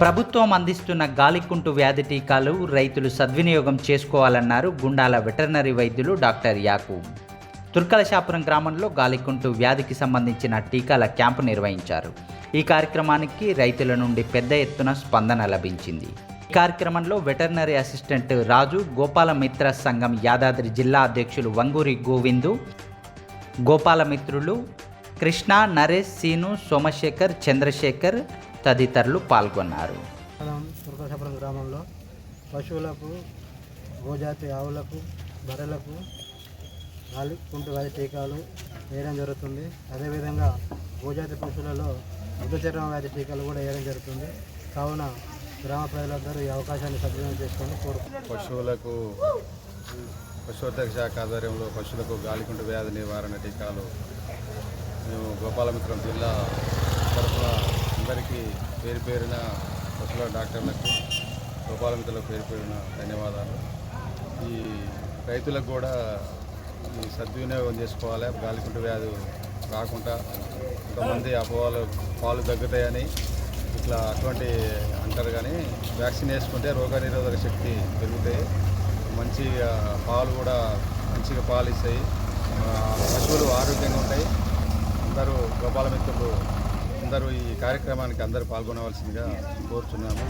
ప్రభుత్వం అందిస్తున్న గాలికుంటు వ్యాధి టీకాలు రైతులు సద్వినియోగం చేసుకోవాలన్నారు గుండాల వెటర్నరీ వైద్యులు డాక్టర్ యాకూబ్. తుర్కలశాపురం గ్రామంలో గాలికుంటు వ్యాధికి సంబంధించిన టీకాల క్యాంపు నిర్వహించారు. ఈ కార్యక్రమానికి రైతుల నుండి పెద్ద ఎత్తున స్పందన లభించింది. ఈ కార్యక్రమంలో వెటర్నరీ అసిస్టెంట్ రాజు గోపాలమిత్ర సంఘం యాదాద్రి జిల్లా అధ్యక్షులు వంగూరి గోవిందు గోపాలమిత్రులు కృష్ణ నరేష్ సీను సోమశేఖర్ చంద్రశేఖర్ తదితరులు పాల్గొన్నారు. తుర్కసాపురం గ్రామంలో పశువులకు గోజాతి ఆవులకు బర్రెలకు గాలి కుంటు వ్యాధి టీకాలు వేయడం జరుగుతుంది. అదేవిధంగా గోజాతి పశువులలో మృతచర్మ వ్యాధి టీకాలు కూడా వేయడం జరుగుతుంది. కావున గ్రామ ప్రజలందరూ ఈ అవకాశాన్ని సద్వినియోగం చేసుకొని కోరుకుంటున్నాను పశువులకు పశువర్ధక శాఖ ఆధ్వర్యంలో పశువులకు గాలికుంటు వ్యాధి నివారణ టీకాలు మేము గోపాలమిత్రం జిల్లా అందరికీ పేరు పేరిన పశువుల డాక్టర్లకు గోపాలమితులకు పేరు పేరున ధన్యవాదాలు. ఈ రైతులకు కూడా ఈ సద్వినియోగం చేసుకోవాలి. గాలికుంటు వ్యాధి రాకుండా కొంతమంది అపోవాలు పాలు తగ్గుతాయని ఇట్లా అటువంటి అంటారు కానీ వ్యాక్సిన్ వేసుకుంటే రోగనిరోధక శక్తి పెరుగుతాయి. మంచిగా పాలు కూడా మంచిగా పాలు ఇస్తాయి. పశువులు ఆరోగ్యంగా ఉంటాయి. అందరూ గోపాల మిత్రులు అందరూ ఈ కార్యక్రమానికి అందరూ పాల్గొనవలసిందిగా కోరుచున్నాము.